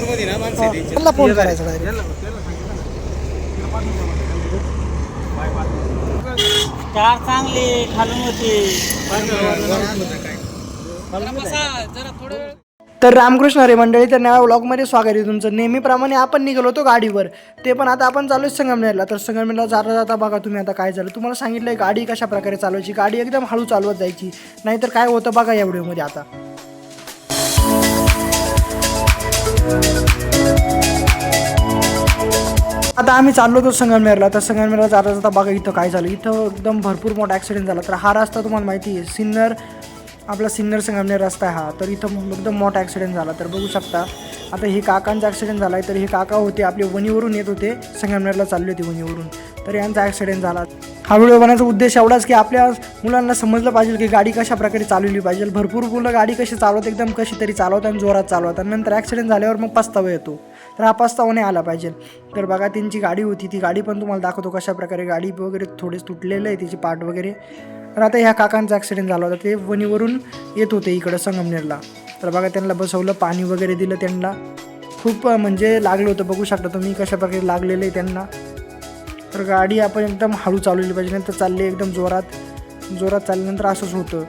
त्यांना फोन करायचा डायरेक्ट चार चांगले खालून होते. तर रामकृष्ण रे मंडळी तर नव्या व्लॉगमध्ये स्वागत आहे तुमचं. नेहमीप्रमाणे आपण निघालो होतो गाडीवर. ते पण आता आपण चालू संगमनेरला. तर संगमनेरला जाता जाता बघा तुम्ही आता काय झालं. तुम्हाला सांगितलं गाडी कशा प्रकारे चालवायची. गाडी एकदम हळू चालवत जायची. नाहीतर काय होतं बघा या व्हिडिओमध्ये आता. आता आम्ही चाललो होतो संगमनेरला. तर संगमनेरला जाता जाता बघा इथं काय झालं. इथं एकदम भरपूर मोठा ॲक्सिडेंट झाला. तर हा रस्ता तुम्हाला माहिती आहे. सिन्नर आपला सिन्नर संगमनेर रस्ता आहे हा तर इथं एकदम मोठा ॲक्सिडेंट झाला. तर बघू शकता आता हे काकांचा ॲक्सिडेंट झाला आहे तर हे काका होते आपले वणीवरून येत होते संगमनेरला चालले होते वणीवरून. तर यांचा ॲक्सिडेंट झाला. हा व्हिडिओ बनवायचा उद्देश एवढाच की आपल्या मुलांना समजलं पाहिजे की गाडी कशा प्रकारे चालवली पाहिजे. भरपूर मुलं गाडी कशी चालवत एकदम कशी तरी चालवतात आणि जोरात चालवतात नंतर ॲक्सिडेंट झाल्यावर मग पस्तावा येतो. तर हा पस्तावा नाही आला पाहिजे. तर बघा त्यांची गाडी होती ती गाडी पण तुम्हाला दाखवतो कशा प्रकारे गाडी वगैरे थोडेच तुटलेलं आहे तिची पार्ट वगैरे. तर आता ह्या काकांचा ॲक्सिडेंट झाला होता. ते वणीवरून येत होते इकडं संगमनेरला. तर बघा त्यांना बसवलं पाणी वगैरे दिलं त्यांना. खूप म्हणजे लागलं होतं. बघू शकता तुम्ही कशा प्रकारे लागलेलं आहे त्यांना. तर गाडी आपण एकदम हळू चालवली पाहिजे. नंतर चालली एकदम जोरात. जोरात चालल्यानंतर असंच होतं.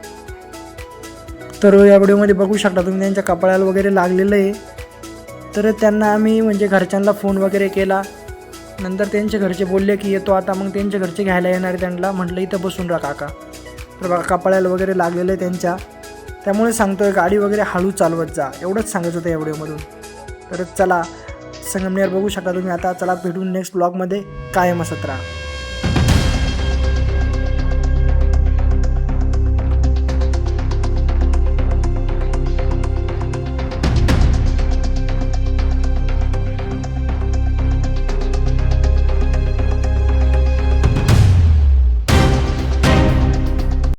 तर या व्हिडिओमध्ये बघू शकता तुम्ही त्यांच्या कपाळाला वगैरे लागलेलं आहे. तर त्यांना आम्ही म्हणजे घरच्यांना फोन वगैरे केला. नंतर त्यांचे घरचे बोलले की येतो आता. मग त्यांच्या घरचे घ्यायला येणार आहे त्यांना. म्हटलं इथं बसून राहा काका. तर बघा कपाळाला वगैरे लागलेलं आहे त्यांच्या. त्यामुळे सांगतोय गाडी वगैरे हळू चालवत जा. एवढंच सांगत होतं या व्हिडिओमधून. तर चला संगमनेर बघू शकता तुम्ही आता. चला भेटून नेक्स्ट ब्लॉगमध्ये कायम असत राहा.